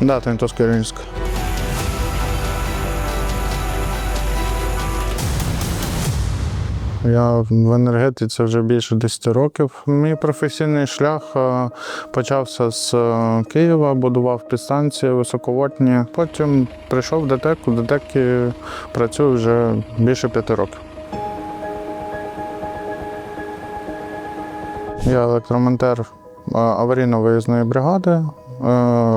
Да, Тонтовська Рівненська. Я в енергетиці вже більше 10 років. Мій професійний шлях е, почався з е, Києва, будував підстанції високовольтні. Потім прийшов в ДТЕК, у ДТЕКі працюю вже більше п'яти років. Я електромонтер е, аварійно-виїзної бригади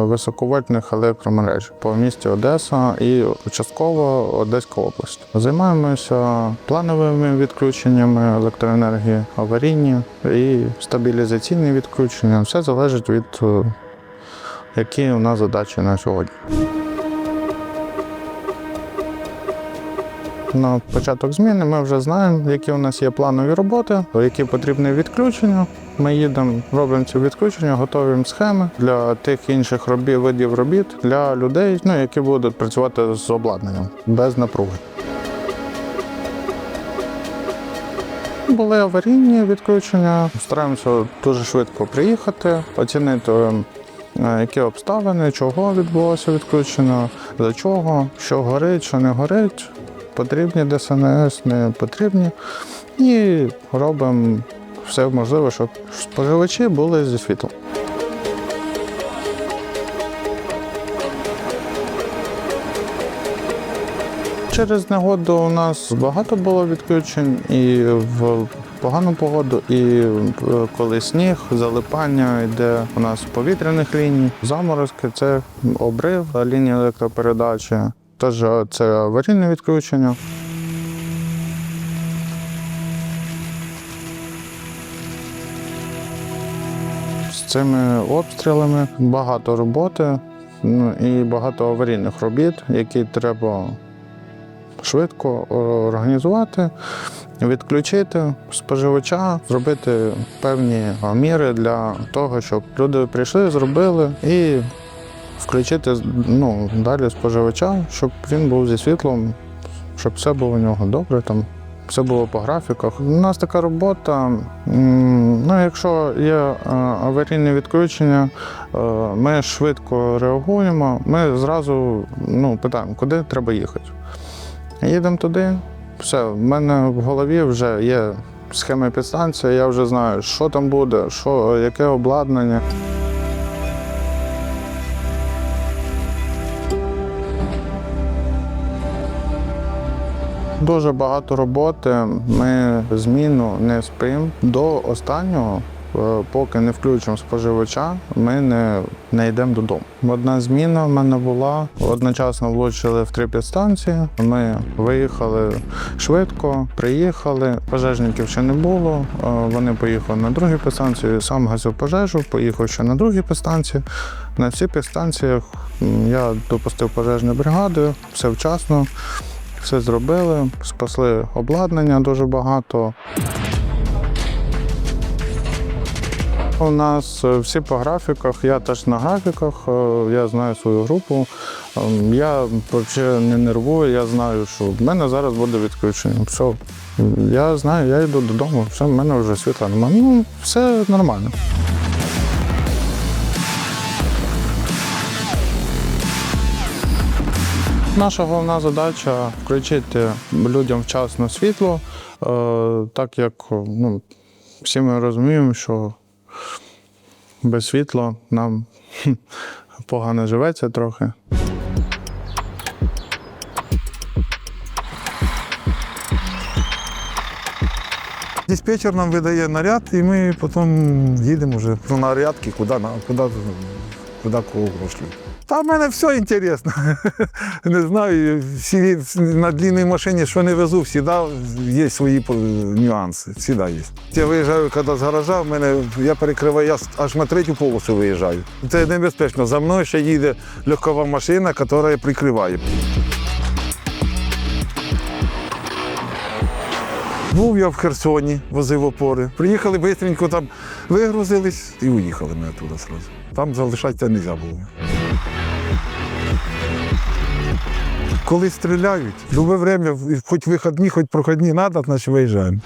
високовольтних електромереж по місті Одеса і частково Одеська область. Займаємося плановими відключеннями електроенергії, аварійні і стабілізаційні відключення. Все залежить від е, які у нас задачі на сьогодні. На початок зміни ми вже знаємо, які у нас є планові роботи, які потрібні відключення. Ми їдемо, робимо ці відключення, готуємо схеми для тих інших робіт, видів робіт для людей, ну, які будуть працювати з обладнанням без напруги. Були аварійні відключення. Стараємося дуже швидко приїхати, оцінити, е, які обставини, чого відбулося відключення, за чого, що горить, що не горить, потрібні ДСНС, не потрібні. І робимо все можливе, щоб споживачі були зі світлом. Через негоду у нас багато було відключень і в погану погоду, і коли сніг, залипання йде у нас повітряних ліній, заморозки, це обрив лінії електропередачі. Тож е, це аварійне відключення. З цими обстрілами багато роботи ну, і багато аварійних робіт, які треба швидко організувати, відключити споживача, зробити певні міри для того, щоб люди прийшли, зробили і включити ну, далі споживача, щоб він був зі світлом, щоб все було у нього добре. Там. Все було по графіках. У нас така робота. Ну, якщо є е, аварійне відключення, е, ми швидко реагуємо. Ми зразу ну, питаємо, куди треба їхати. Їдемо туди. Все, в мене в голові вже є схема підстанції, я вже знаю, що там буде, що, яке обладнання. Дуже багато роботи. Ми зміну не спимо до останнього. е, Поки не включимо споживача, ми не, не йдемо додому. Одна зміна в мене була. Одночасно влучили в три підстанції. Ми виїхали швидко, приїхали. Пожежників ще не було. е, Вони поїхали на другу підстанцію. Сам гасив пожежу, поїхав ще на другій підстанції. На всіх підстанціях я допустив пожежну бригаду, все вчасно. Все зробили, спасли обладнання дуже багато. У нас е, всі по графіках, я теж на графіках, е, я знаю свою групу. Ем, Я взагалі не нервую, я знаю, що в мене зараз буде відключення. Все. Я знаю, я йду додому, все, в мене вже світла немає. Ну, все нормально. Наша головна задача включити людям вчасно світло, е, так як ну, всі ми розуміємо, що без світла нам погано живеться трохи. Диспетчер нам видає наряд, і ми потім їдемо вже ну, на рядки, куди, куди, куди кого прошлють. Та в мене все інтересно. Не знаю, всі на длинній машині, що не везу, завжди є свої нюанси. Завжди є. Я виїжджаю, коли з гаража, в мене, я перекриваю, я аж на третю полосу виїжджаю. Це небезпечно. За мною ще їде легкова машина, яка прикриває. Був я в Херсоні, возив опори. Приїхали швидко там вигрузились і уїхали ми туди одразу. Там залишатися не можна було. Коли стріляють, любе время, хоч виходні, хоч проходні треба, значить виїжджаємо.